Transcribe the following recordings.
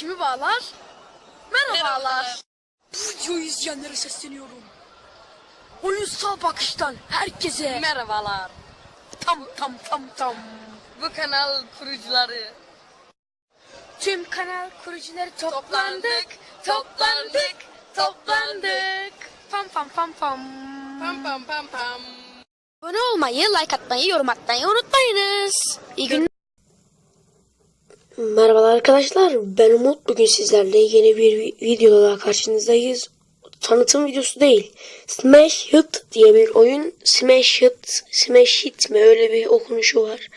kimi bağlar? Merhabalar. Bu videoyu izleyenlere sesleniyorum. Oyunsal bakıştan herkese Merhabalar. tam tam tam tam. Bu kanal kurucuları Tüm kanal kurucuları toplandık, Toplandık, toplandık, toplandık. Pam pam pam pam. pam pam pam pam. Abone olmayı, like atmayı, yorum atmayı unutmayınız. İyi günler. Merhabalar arkadaşlar ben Umut bugün sizlerle yeni bir vi- videoda daha karşınızdayız. Tanıtım videosu değil. Smash Hit diye bir oyun. Smash Hit, Smash Hit mi öyle bir okunuşu var.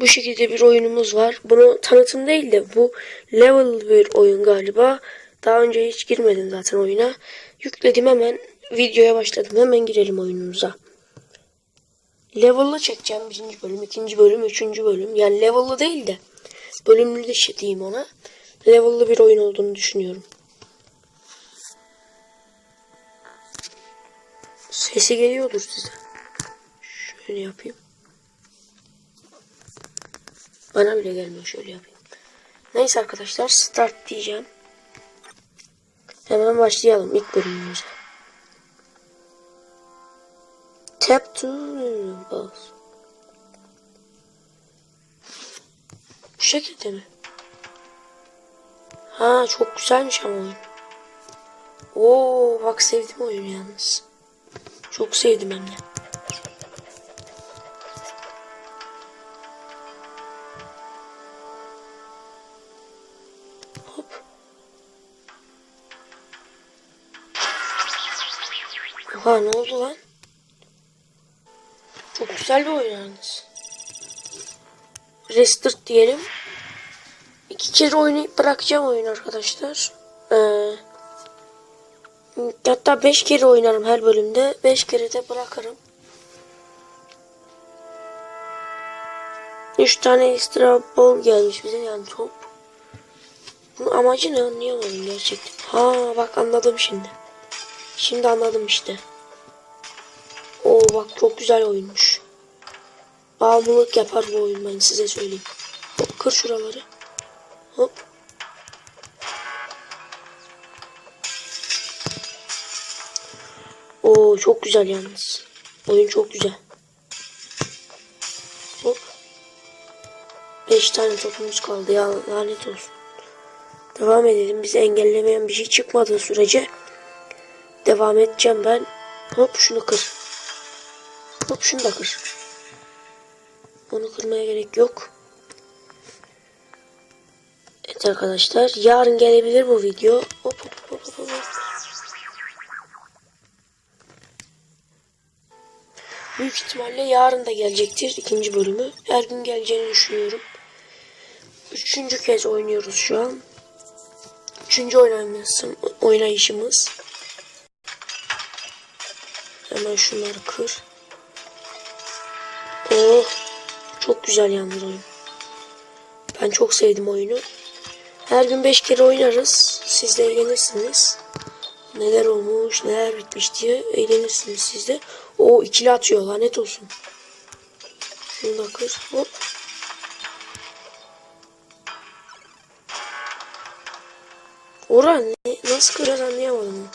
Bu şekilde bir oyunumuz var. Bunu tanıtım değil de bu level bir oyun galiba. Daha önce hiç girmedim zaten oyuna. Yükledim hemen videoya başladım. Hemen girelim oyunumuza. Level'lı çekeceğim. Birinci bölüm, ikinci bölüm, üçüncü bölüm. Yani level'lı değil de bölümlü şey diyeyim ona. Level'lı bir oyun olduğunu düşünüyorum. Sesi geliyordur size. Şöyle yapayım. Bana bile gelmiyor. Şöyle yapayım. Neyse arkadaşlar start diyeceğim. Hemen başlayalım ilk bölümümüze. Tap to bas. Bu şekilde mi? Ha çok güzelmiş ama oyun. Oo bak sevdim oyunu yalnız. Çok sevdim hem de. Hop. Oha ne oldu lan? Çok güzel bir oyun yalnız. Restart diyelim. İki kere oynayıp bırakacağım oyunu arkadaşlar. Ee, hatta beş kere oynarım her bölümde. Beş kere de bırakırım. Üç tane ekstra bol gelmiş bize yani top. Bunun amacı ne anlayamadım gerçekten. Ha bak anladım şimdi. Şimdi anladım işte. Oo bak çok güzel oyunmuş. Bağımlılık yapar bu oyun ben size söyleyeyim. Kır şuraları. Hop. Oo çok güzel yalnız. Oyun çok güzel. Hop. Beş tane topumuz kaldı ya lanet olsun. Devam edelim. Bizi engellemeyen bir şey çıkmadığı sürece devam edeceğim ben. Hop şunu kır. Hop şunu da kır. Onu kırmaya gerek yok. Evet arkadaşlar. Yarın gelebilir bu video. Hop hop hop hop. Büyük ihtimalle yarın da gelecektir ikinci bölümü. Her gün geleceğini düşünüyorum. Üçüncü kez oynuyoruz şu an. Üçüncü oynayışımız. Hemen şunları kır. Oh. Çok güzel yalnız oyun. Ben çok sevdim oyunu. Her gün 5 kere oynarız. Siz de eğlenirsiniz. Neler olmuş, neler bitmiş diye eğlenirsiniz siz de. O ikili atıyor lanet olsun. Şunu da kır. Hop. Orhan ne, nasıl kıracağız anlayamadım.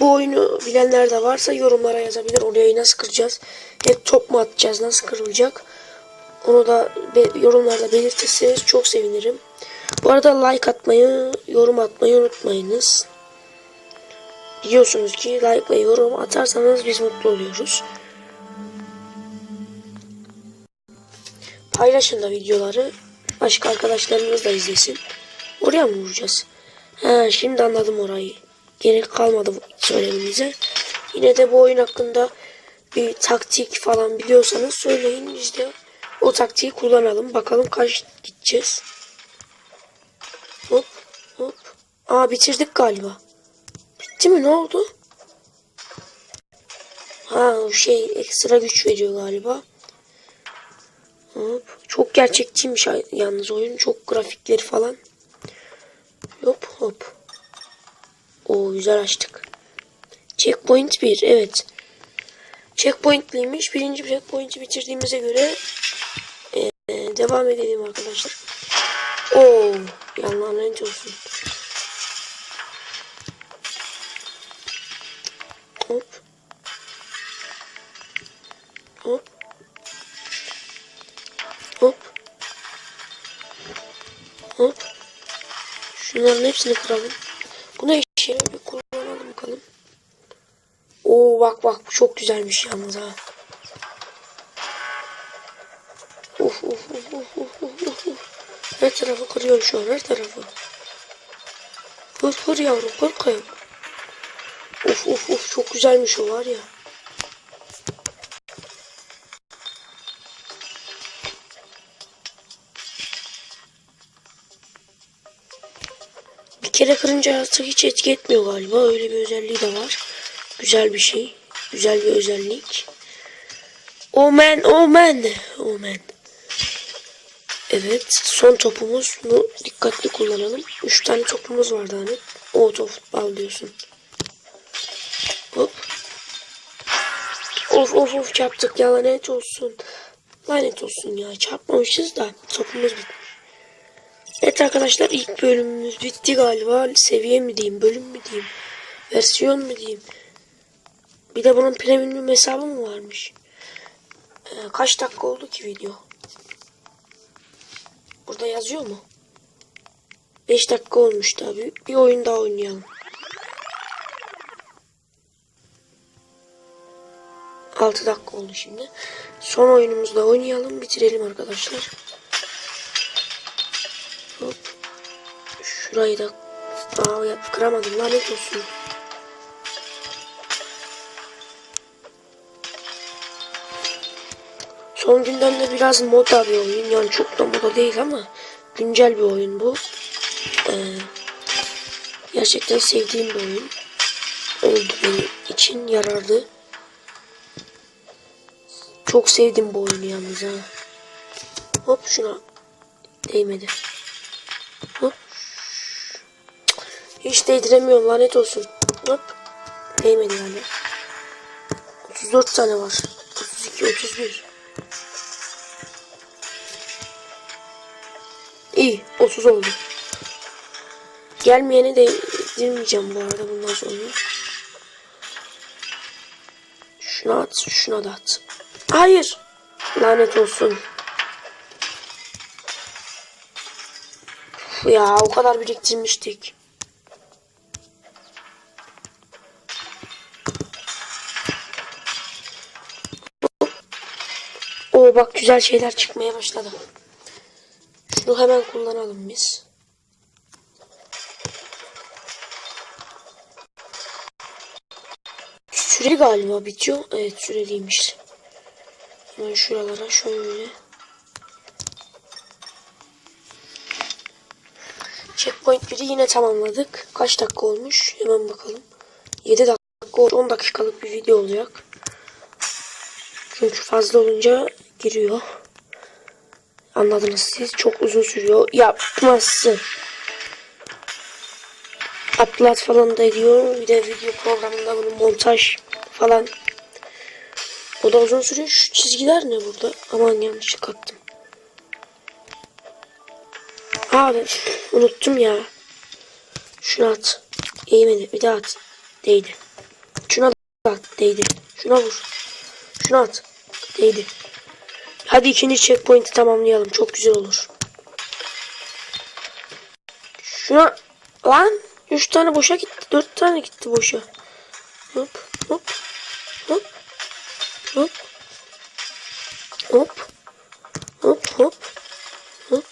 Bu oyunu bilenler de varsa yorumlara yazabilir. Oraya nasıl kıracağız? Hep top mu atacağız? Nasıl kırılacak? Onu da yorumlarda belirtirseniz çok sevinirim. Bu arada like atmayı, yorum atmayı unutmayınız. Biliyorsunuz ki like ve yorum atarsanız biz mutlu oluyoruz. Paylaşın da videoları. Başka arkadaşlarınız da izlesin. Oraya mı vuracağız? Ha, şimdi anladım orayı. Gerek kalmadı söylememize. Yine de bu oyun hakkında bir taktik falan biliyorsanız söyleyin. Biz de o taktiği kullanalım. Bakalım kaç gideceğiz. Hop hop. Aa bitirdik galiba. Bitti mi? Ne oldu? Ha o şey ekstra güç veriyor galiba. Hop. Çok gerçekçiymiş yalnız oyun. Çok grafikleri falan. Hop hop. O güzel açtık. Checkpoint 1. Evet. Checkpointliymiş. Birinci checkpoint'i bitirdiğimize göre devam edelim arkadaşlar. Oo, yanlarına lanet olsun. Hop. Hop. Hop. Hop. Şunların hepsini kıralım. Buna işe bir kullanalım bakalım. Oo bak bak bu çok güzelmiş yalnız ha. Uf uf uf uf uf uf. Her tarafı kırıyor şu an her tarafı. Kır kır yavrum kır. Uf uf uf çok güzelmiş o var ya. Bir kere kırınca artık hiç etki etmiyor galiba. Öyle bir özelliği de var. Güzel bir şey. Güzel bir özellik. Omen, omen, omen. Evet, son topumuz. Bunu dikkatli kullanalım. Üç tane topumuz vardı hani. Auto futbol diyorsun. Hop. Of of of çarptık ya lanet olsun. Lanet olsun ya çarpmamışız da topumuz bitmiş. Evet arkadaşlar ilk bölümümüz bitti galiba. Seviye mi diyeyim, bölüm mü diyeyim, versiyon mu diyeyim. Bir de bunun premium hesabı mı varmış? Ee, kaç dakika oldu ki video? Burada yazıyor mu? 5 dakika olmuş tabi. Bir oyun daha oynayalım. Altı dakika oldu şimdi. Son oyunumuzu da oynayalım. Bitirelim arkadaşlar. Hop. Şurayı da Aa, yap, kıramadım. Lanet olsun. Son günden biraz moda bir oyun. Yani çok da moda değil ama güncel bir oyun bu. Ee, gerçekten sevdiğim bir oyun. Oldu benim için yararlı. Çok sevdim bu oyunu yalnız ha. Hop şuna değmedi. Hop. Hiç değdiremiyorum lanet olsun. Hop. Değmedi yani. 34 tane var. 32, 31. İyi 30 oldu. Gelmeyeni de girmeyeceğim bu arada bundan sonra. Şuna at, şuna da at. Hayır. Lanet olsun. Ya o kadar biriktirmiştik. Oo bak güzel şeyler çıkmaya başladı. Şunu hemen kullanalım biz. Süre galiba bitiyor. Evet süreliymiş. Hemen şuralara şöyle. Checkpoint 1'i yine tamamladık. Kaç dakika olmuş? Hemen bakalım. 7 dakika, 10 dakikalık bir video olacak. Çünkü fazla olunca giriyor. Anladınız siz. Çok uzun sürüyor. Yapmazsın. Upload falan da ediyor. Bir de video programında bunun montaj falan. O da uzun sürüyor. Şu çizgiler ne burada? Aman yanlış kattım. Abi unuttum ya. Şunu at. Eğmedi. Bir daha at. Değdi. Şuna at. Değdi. Şuna vur. Şuna at. Değdi. Hadi ikinci checkpoint'i tamamlayalım. Çok güzel olur. Şuna lan 3 tane boşa gitti. 4 tane gitti boşa. Hop hop hop hop hop hop hop hop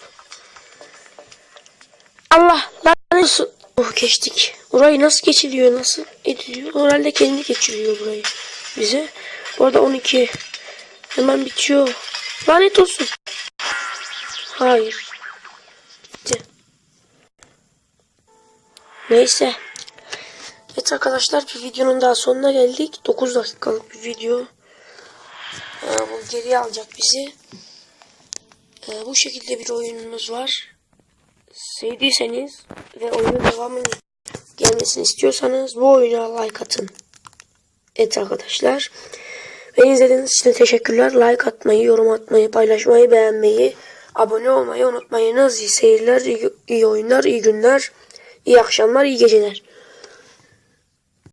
Allah lan nasıl oh geçtik. Burayı nasıl geçiliyor nasıl ediliyor? Herhalde kendi geçiriyor burayı bize. Bu arada 12 hemen bitiyor. Lanet olsun. Hayır. Bitti. Neyse. Evet arkadaşlar bir videonun daha sonuna geldik. 9 dakikalık bir video. Ee, bu geriye alacak bizi. Ee, bu şekilde bir oyunumuz var. Sevdiyseniz ve oyunun devamının gelmesini istiyorsanız bu oyuna like atın. Evet arkadaşlar. Beni izlediğiniz için teşekkürler. Like atmayı, yorum atmayı, paylaşmayı, beğenmeyi, abone olmayı unutmayınız. İyi seyirler, iyi, iyi oyunlar, iyi günler, iyi akşamlar, iyi geceler.